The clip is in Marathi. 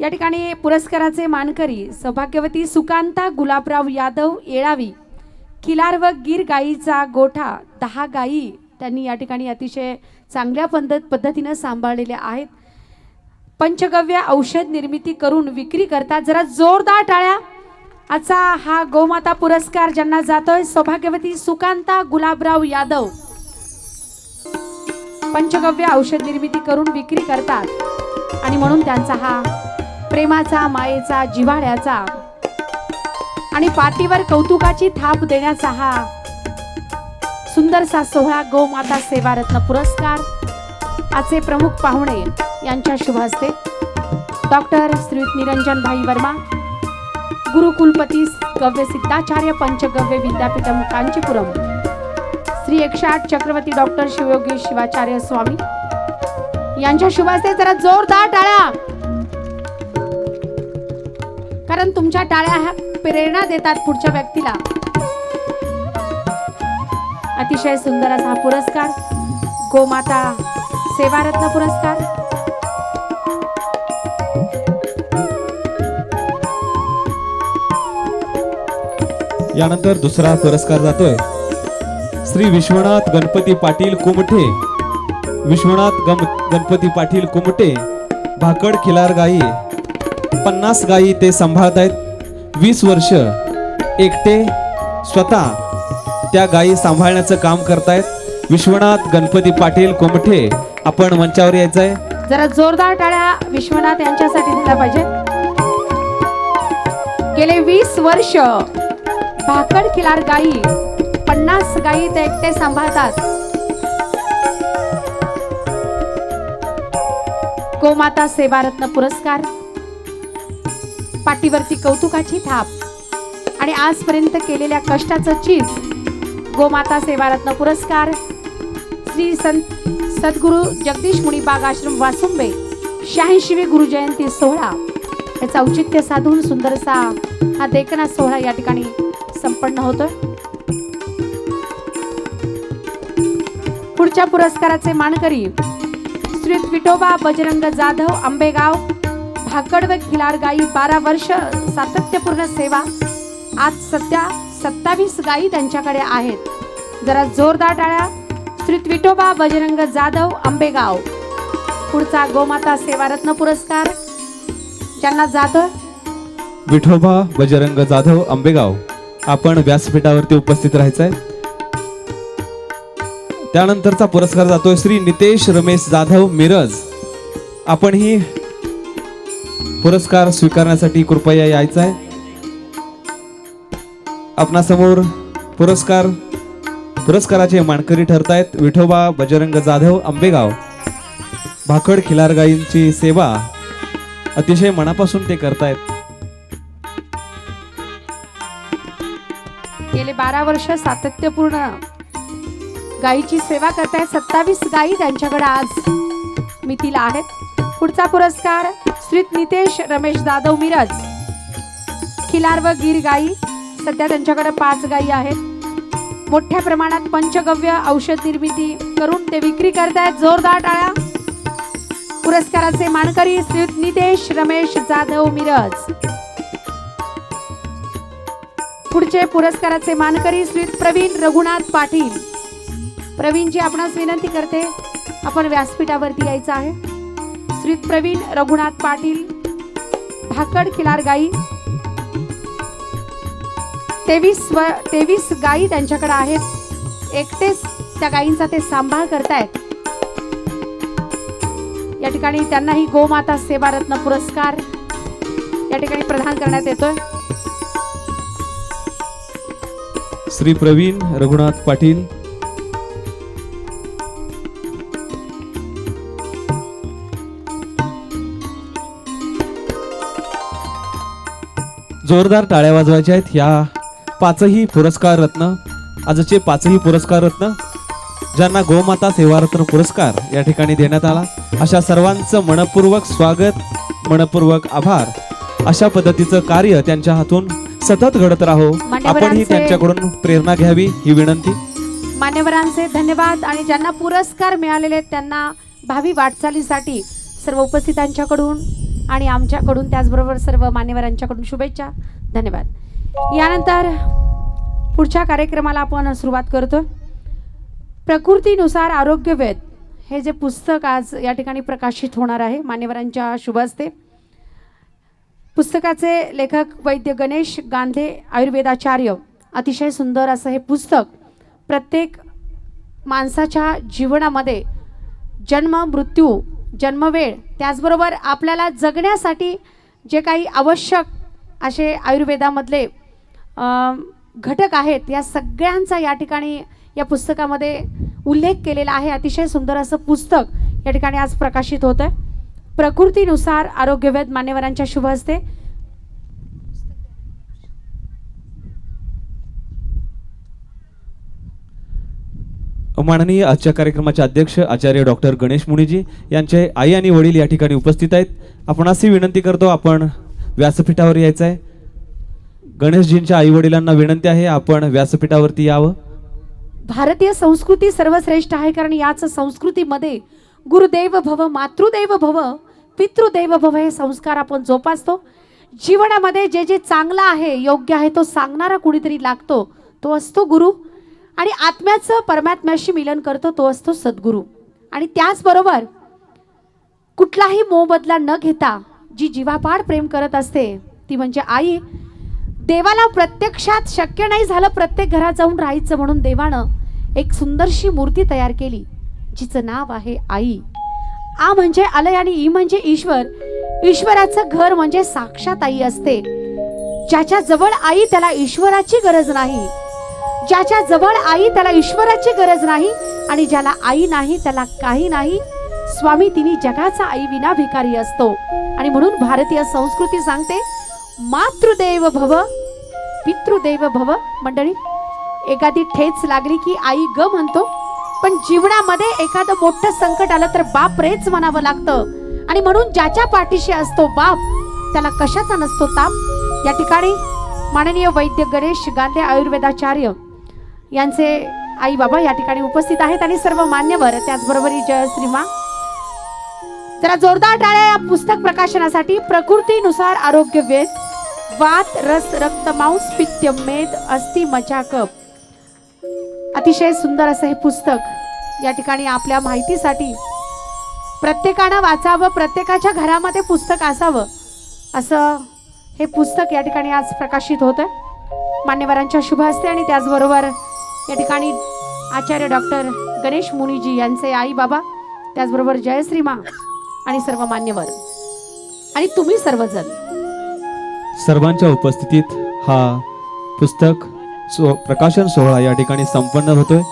या ठिकाणी पुरस्काराचे मानकरी सौभाग्यवती सुकांता गुलाबराव यादव येळावी खिलार व गीर गायीचा गोठा दहा गायी त्यांनी या ठिकाणी अतिशय चांगल्या पद्धत पद्धतीनं सांभाळलेल्या आहेत. पंचगव्य औषध निर्मिती करून विक्री करतात. जरा जोरदार टाळ्या. आजचा हा गोमाता पुरस्कार ज्यांना जातोय सौभाग्यवती सुकांता गुलाबराव यादव. पंचगव्य औषध निर्मिती करून विक्री करतात. आणि म्हणून त्यांचा हा प्रेमाचा मायेचा जिव्हाळ्याचा. आणि पाठीवर कौतुकाची थाप देण्याचा हा सुंदरसा सोहळा गोमाता सेवारत्न पुरस्कार आजचे प्रमुख पाहुणे यांच्या शुभ हस्ते. डॉक्टर श्री निरंजन भाई वर्मा गुरुकुलपती गव्य सिद्धाचार्य पंचगव्य विद्यापीठम कांचीपुरम श्री एकशे चक्रवर्ती डॉक्टर शिवयोगी शिवाचार्य स्वामी. यांच्या शुभ हस्ते जरा जोरदार टाळ्या. कारण तुमच्या टाळ्या ह्या प्रेरणा देतात पुढच्या व्यक्तीला. अतिशय सुंदर असा हा पुरस्कार. गोमाता सेवारत्न पुरस्कार. यानंतर दुसरा पुरस्कार जातोय. श्री विश्वनाथ गणपती पाटील कुमठे. विश्वनाथ गम गणपती पाटील कुमटे भाकड खिलार गाई. पन्नास गायी ते सांभाळत आहेत. वीस वर्ष एकटे स्वतः त्या गायी सांभाळण्याचं काम करतायत. विश्वनाथ गणपती पाटील कुमठे आपण मंचावर यायचं आहे जरा जोरदार टाळ्या विश्वनाथ यांच्यासाठी दिला पाहिजे. गेले वीस वर्ष भाकड खिलार गायी पन्नास गायी ते एकटे सांभाळतात. गोमाता सेवारत्न पुरस्कार. पाठीवरती कौतुकाची थाप. आणि आजपर्यंत केलेल्या कष्टाचं चीज गोमाता सेवारत्न पुरस्कार श्री संत सद्गुरू जगदीश मुनिबाग आश्रम वासुंबे शहाऐंशीवी गुरुजयंती सोहळा. याचं औचित्य साधून सुंदरसा हा देखना सोहळा या ठिकाणी संपन्न होतो पुढच्या पुरस्काराचे मानकरी श्री विठोबा बजरंग जाधव आंबेगाव भाकड व खिलार गायी बारा वर्ष सातत्यपूर्ण सेवा. आज सध्या सत्तावीस गायी त्यांच्याकडे आहेत. जरा जोरदार टाळ्या. श्री विठोबा बजरंग जाधव आंबेगाव. पुढचा गोमाता सेवारत्न पुरस्कार. ज्यांना जाधव विठोबा बजरंग जाधव आंबेगाव. आपण व्यासपीठावरती उपस्थित राहायचंय. त्यानंतरचा पुरस्कार जातोय श्री नितेश रमेश जाधव मिरज. आपण ही पुरस्कार स्वीकारण्यासाठी कृपया यायचा आहे आपणासमोर पुरस्कार पुरस्काराचे मानकरी ठरतायत विठोबा बजरंग जाधव आंबेगाव. भाकड खिलार गाईंची सेवा अतिशय मनापासून ते करतायत. गेले बारा वर्ष सातत्यपूर्ण गायीची सेवा करतायत सत्तावीस गायी त्यांच्याकडे आज मितीला आहेत. पुढचा पुरस्कार श्रीत नितेश रमेश जाधव मिरज. खिलार व गीर गायी सध्या त्यांच्याकडे पाच गायी आहेत. मोठ्या प्रमाणात पंचगव्य औषध निर्मिती करून ते विक्री करतायत. जोरदार टाळ्या. पुरस्काराचे मानकरी श्रीत नितेश रमेश जाधव मिरज. पुढचे पुरस्काराचे मानकरी श्री प्रवीण रघुनाथ पाटील. प्रवीणजी आपणास विनंती करते आपण व्यासपीठावरती यायचं आहे. श्री प्रवीण रघुनाथ पाटील भाकड खिलार गाई तेवीस व तेवीस गायी त्यांच्याकडे आहेत. एकटेच त्या गायींचा ते सांभाळ करतायत. या ठिकाणी त्यांनाही गोमाता सेवारत्न पुरस्कार या ठिकाणी प्रदान करण्यात येतोय. श्री प्रवीण रघुनाथ पाटील जोरदार टाळ्या वाजवायच्या आहेत. ह्या पाचही पुरस्कार रत्न आजचे पाचही पुरस्कार रत्न ज्यांना गोमाता सेवारत्न पुरस्कार या ठिकाणी देण्यात आला. अशा सर्वांचं मनपूर्वक स्वागत मनपूर्वक आभार. अशा पद्धतीचं कार्य त्यांच्या हातून सतत घडत राहो. आपणही त्यांच्याकडून प्रेरणा घ्यावी ही विनंती. मान्यवरांचे धन्यवाद आणि ज्यांना पुरस्कार मिळालेले आहेत त्यांना भावी वाटचालीसाठी सर्व उपस्थितांच्याकडून आणि आमच्याकडून त्याचबरोबर सर्व मान्यवरांच्याकडून शुभेच्छा. धन्यवाद. यानंतर पुढच्या कार्यक्रमाला आपण सुरुवात करतो प्रकृतीनुसार आरोग्यवेद हे जे पुस्तक आज या ठिकाणी प्रकाशित होणार आहे मान्यवरांच्या शुभ असते पुस्तकाचे लेखक वैद्य गणेश गांधे आयुर्वेदाचार्य. अतिशय सुंदर असं हे पुस्तक प्रत्येक माणसाच्या जीवनामध्ये जन्म मृत्यू जन्मवेळ त्याचबरोबर आपल्याला जगण्यासाठी जे काही आवश्यक असे आयुर्वेदामधले घटक आहेत या सगळ्यांचा या ठिकाणी या पुस्तकामध्ये उल्लेख केलेला आहे. अतिशय सुंदर असं पुस्तक या ठिकाणी आज प्रकाशित होतं आहे प्रकृतीनुसार आरोग्यवेद मान्यवरांच्या शुभ हस्ते माननीय आजच्या कार्यक्रमाचे अध्यक्ष आचार्य डॉक्टर गणेश मुनीजी यांचे आई आणि वडील या ठिकाणी उपस्थित आहेत. आपण अशी विनंती करतो आपण व्यासपीठावर यायचं आहे गणेशजींच्या आई वडिलांना विनंती आहे आपण व्यासपीठावरती यावं. भारतीय संस्कृती सर्वश्रेष्ठ आहे कारण याच संस्कृतीमध्ये गुरुदेव भव मातृदैव भव पितृदैव भव हे संस्कार आपण जोपासतो. जीवनामध्ये जे जे चांगलं आहे योग्य आहे तो सांगणारा कुणीतरी लागतो. तो असतो गुरु. आणि आत्म्याचं परमात्म्याशी मिलन करतो तो असतो सद्गुरू. आणि त्याचबरोबर कुठलाही मोबदला न घेता जी जीवापाड प्रेम करत असते ती म्हणजे आई. देवाला प्रत्यक्षात शक्य नाही झालं प्रत्येक घरात जाऊन राहायचं म्हणून देवानं एक सुंदरशी मूर्ती तयार केली जिचं नाव आहे आई. आ म्हणजे आलय आणि ई म्हणजे ईश्वर. ईश्वराचं घर म्हणजे साक्षात आई असते. ज्याच्या जवळ आई त्याला ईश्वराची गरज नाही. ज्याच्या जवळ आई त्याला ईश्वराची गरज नाही आणि ज्याला आई नाही त्याला काही नाही स्वामी तिने जगाचा आई विना भिकारी असतो. आणि म्हणून भारतीय संस्कृती सांगते मातृदेव भव पितृदेव भव. मंडळी एखादी ठेच लागली की आई ग म्हणतो पण जीवनामध्ये एखादं मोठं संकट आलं तर बाप रेच म्हणावं लागतं. आणि म्हणून ज्याच्या पाठीशी असतो बाप त्याला कशाचा नसतो ताप? या ठिकाणी माननीय वैद्य गणेश गांधे आयुर्वेदाचार्य यांचे आई बाबा या ठिकाणी उपस्थित आहेत आणि सर्व मान्यवर त्याचबरोबर जयश्रीमा जरा जोरदार टाळ्या या पुस्तक प्रकाशनासाठी. प्रकृतीनुसार आरोग्य वेद वात रस रक्त मांस पित्य मेद अस्ति मजा कप. अतिशय सुंदर असं हे पुस्तक या ठिकाणी आपल्या माहितीसाठी प्रत्येकानं वाचावं प्रत्येकाच्या घरामध्ये पुस्तक असावं असं हे पुस्तक या ठिकाणी आज प्रकाशित होतं मान्यवरांच्या शुभ असते आणि त्याचबरोबर या ठिकाणी आचार्य डॉक्टर गणेश मुनीजी यांचे आई बाबा त्याचबरोबर जयश्री मा आणि सर्व मान्यवर. आणि तुम्ही सर्वजण. सर्वांच्या उपस्थितीत हा पुस्तक सो प्रकाशन सोहळा या ठिकाणी संपन्न होतोय.